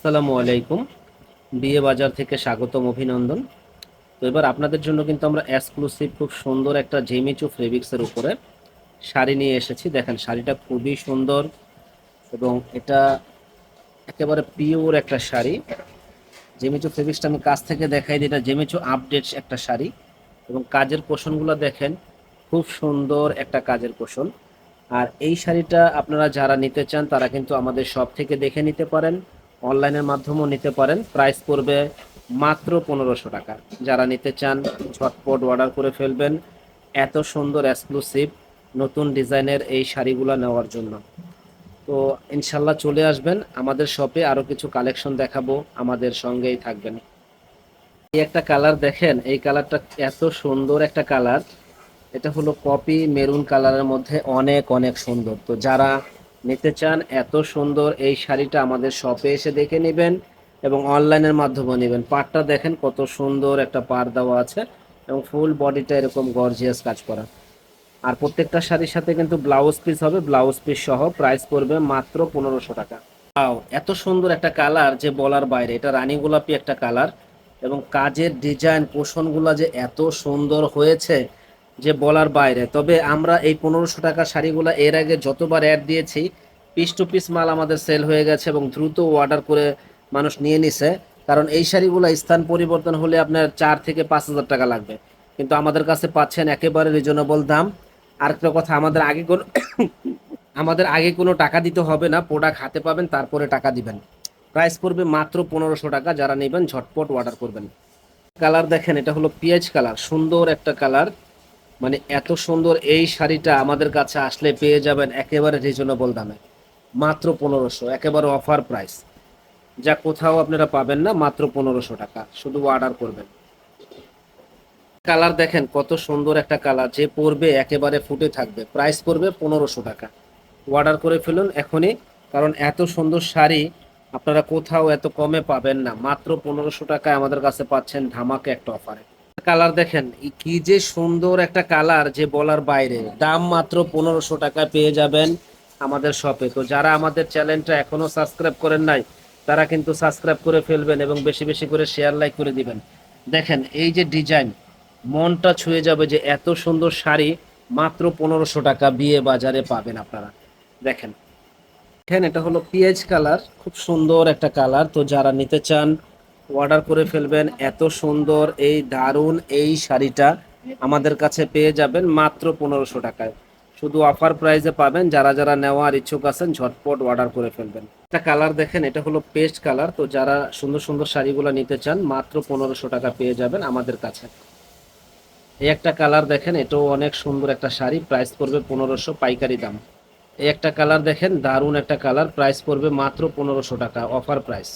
আসসালামু আলাইকুম। বিয়ে বাজার থেকে স্বাগতম অভিনন্দন। তো এবার আপনাদের জন্য কিন্তু আমরা এক্সক্লুসিভ খুব সুন্দর একটা জেমিচু ফেব্রিক্সের উপরে শাড়ি নিয়ে এসেছি। দেখেন, শাড়িটা খুবই সুন্দর এবং এটা একেবারে পিওর একটা শাড়ি। জেমিচু ফেব্রিক্সটা আমি কাছ থেকে দেখাই দিই। এটা জেমিচু আপডেটস একটা শাড়ি এবং কাজের পোষণগুলো দেখেন, খুব সুন্দর একটা কাজের পোষণ। আর এই শাড়িটা আপনারা যারা নিতে চান, তারা কিন্তু আমাদের শপ থেকে দেখে নিতে পারেন। অনলাইনের মাধ্যমেও নিতে পারেন। প্রাইস পড়বে মাত্র পনেরোশো টাকা। যারা নিতে চান, ঝটপট অর্ডার করে ফেলবেন। এত সুন্দর এক্সক্লুসিভ নতুন ডিজাইনের এই শাড়িগুলো নেওয়ার জন্য। তো ইনশাল্লাহ চলে আসবেন। আমাদের শপে আরও কিছু কালেকশন দেখাবো। আমাদের সঙ্গেই থাকবেন। এই একটা কালার দেখেন। এই কালারটা এত সুন্দর একটা কালার এটা হলো কপি মেরুন কালারের মধ্যে অনেক অনেক সুন্দর। তো যারা নিতে চান এত সুন্দর এই শাড়িটা আমাদের শপে এসে দেখে নেবেন এবং অনলাইনের মাধ্যমে নেবেন। পাড়টা দেখেন কত সুন্দর একটা পাড় দেওয়া আছে এবং ফুল বডিটা এরকম গর্জিয়াস কাজ করা। আর প্রত্যেকটা শাড়ির সাথে কিন্তু ব্লাউজ পিস হবে ব্লাউজ পিস সহ প্রাইস পড়বে মাত্র পনেরোশো টাকা। Wow, এত সুন্দর একটা কালার যে বলার বাইরে এটা রানী গোলাপি একটা কালার এবং কাজের ডিজাইন পোষণগুলো যে এত সুন্দর হয়েছে যে বলার বাইরে। তবে আমরা এই পনেরোশো টাকা শাড়িগুলো এর আগে যতবার অ্যাড দিয়েছি পিস টু পিস মাল আমাদের সেল হয়ে গেছে এবং দ্রুত অর্ডার করে মানুষ নিয়ে নিছে। কারণ এই শাড়িগুলো স্থান পরিবর্তন হলে আপনার চার থেকে পাঁচ হাজার টাকা লাগবে। কিন্তু আমাদের কাছে পাচ্ছেন একেবারে রিজনেবল দাম। আরেকটা কথা, আমাদের আগে কোনো আমাদের আগে কোনো টাকা দিতে হবে না। প্রোডাক্ট হাতে পাবেন, তারপরে টাকা দিবেন। প্রাইস পড়বে মাত্র পনেরোশো টাকা, যারা নেবেন ঝটপট অর্ডার করবেন। কালার দেখেন, এটা হলো পিঁয়াজ কালার সুন্দর একটা কালার মানে এত সুন্দর এই শাড়িটা আমাদের কাছে আসলে পেয়ে যাবেন একেবারে রিজনেবল দামে। মাত্র পনেরোশো, একেবারে অফার প্রাইস যা কোথাও আপনারা পাবেন না, মাত্র পনেরোশো টাকা। শুধু অর্ডার করবেন। কালার দেখেন, কত সুন্দর একটা কালার। যে পরবে একেবারে ফুটে থাকবে। প্রাইস পড়বে পনেরোশো টাকা। অর্ডার করে ফেলুন এখনই, কারণ এত সুন্দর শাড়ি আপনারা কোথাও এত কমে পাবেন না। মাত্র পনেরোশো টাকায় আমাদের কাছে পাচ্ছেন ধামাকে একটা অফারে কালার দেখেন কি যে সুন্দর একটা কালার যে বলার বাইরে। দাম মাত্র পনেরোশো টাকায় পেয়ে যাবেন আমাদের শপে তো যারা আমাদের চ্যানেলটা এখনও সাবস্ক্রাইব করেন নাই, তারা কিন্তু সাবস্ক্রাইব করে ফেলবেন এবং বেশি বেশি করে শেয়ার লাইক করে দিবেন। দেখেন, এই যে ডিজাইন মনটা ছুঁয়ে যাবে যে এত সুন্দর শাড়ি মাত্র পনেরোশো টাকা বিয়ে বাজারে পাবেন আপনারা। দেখেন দেখেন, এটা হলো পিএইচ কালার, খুব সুন্দর একটা কালার। তো যারা নিতে চান অর্ডার করে ফেলবেন। এত সুন্দর এই দারুণ এই শাড়িটা আমাদের কাছে পেয়ে যাবেন মাত্র পনেরোশো টাকায়। শুধু অফার প্রাইসে পাবেন, যারা যারা নেওয়ার ইচ্ছুক আছেন, ঝটপট অর্ডার করে ফেলবেন। একটা কালার দেখেন, এটা হলো পেস্ট কালার তো যারা সুন্দর সুন্দর শাড়িগুলো নিতে চান, মাত্র পনেরোশো টাকা পেয়ে যাবেন আমাদের কাছে। এই একটা কালার দেখেন, এটাও অনেক সুন্দর একটা শাড়ি। প্রাইস পড়বে পনেরোশো, পাইকারি দাম। এই একটা কালার দেখেন, দারুণ একটা কালার প্রাইস পড়বে মাত্র পনেরোশো টাকা অফার প্রাইস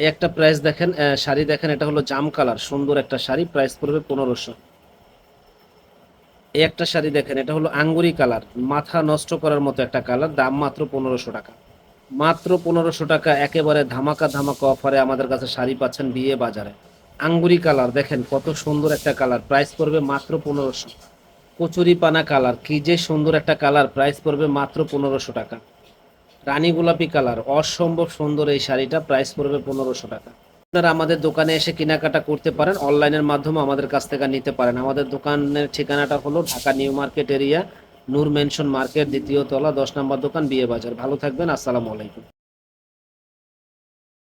এই একটা প্রাইস দেখেন শাড়ি দেখেন, এটা হলো জাম কালার সুন্দর একটা শাড়ি প্রাইস পড়বে পনেরোশো। এই একটা শাড়ি দেখেন, এটা হলো আঙ্গুরি কালার মাথা নষ্ট করার মতো একটা কালার দাম মাত্র পনেরোশো টাকা। মাত্র পনেরোশো টাকা, একেবারে ধামাকা ধামাকা অফারে আমাদের কাছে শাড়ি পাচ্ছেন বিয়ে বাজারে। আঙ্গুরি কালার দেখেন কত সুন্দর একটা কালার প্রাইস পড়বে মাত্র পনেরোশো। কচুরি পানা কালার কি যে সুন্দর একটা কালার প্রাইস পড়বে মাত্র পনেরোশো টাকা। রানী গোলাপি কালার, অসম্ভব সুন্দর এই শাড়িটা প্রাইস পড়বে পনেরোশো টাকা। আপনারা আমাদের দোকানে এসে কেনাকাটা করতে পারেন অনলাইনের মাধ্যমে আমাদের কাছ থেকে নিতে পারেন। আমাদের দোকানের ঠিকানাটা হলো Dhaka new market area, Noor mansion market, দ্বিতীয় তলা, দশ নম্বর দোকান, বিয়ে বাজার। ভালো থাকবেন, আসসালামু আলাইকুম।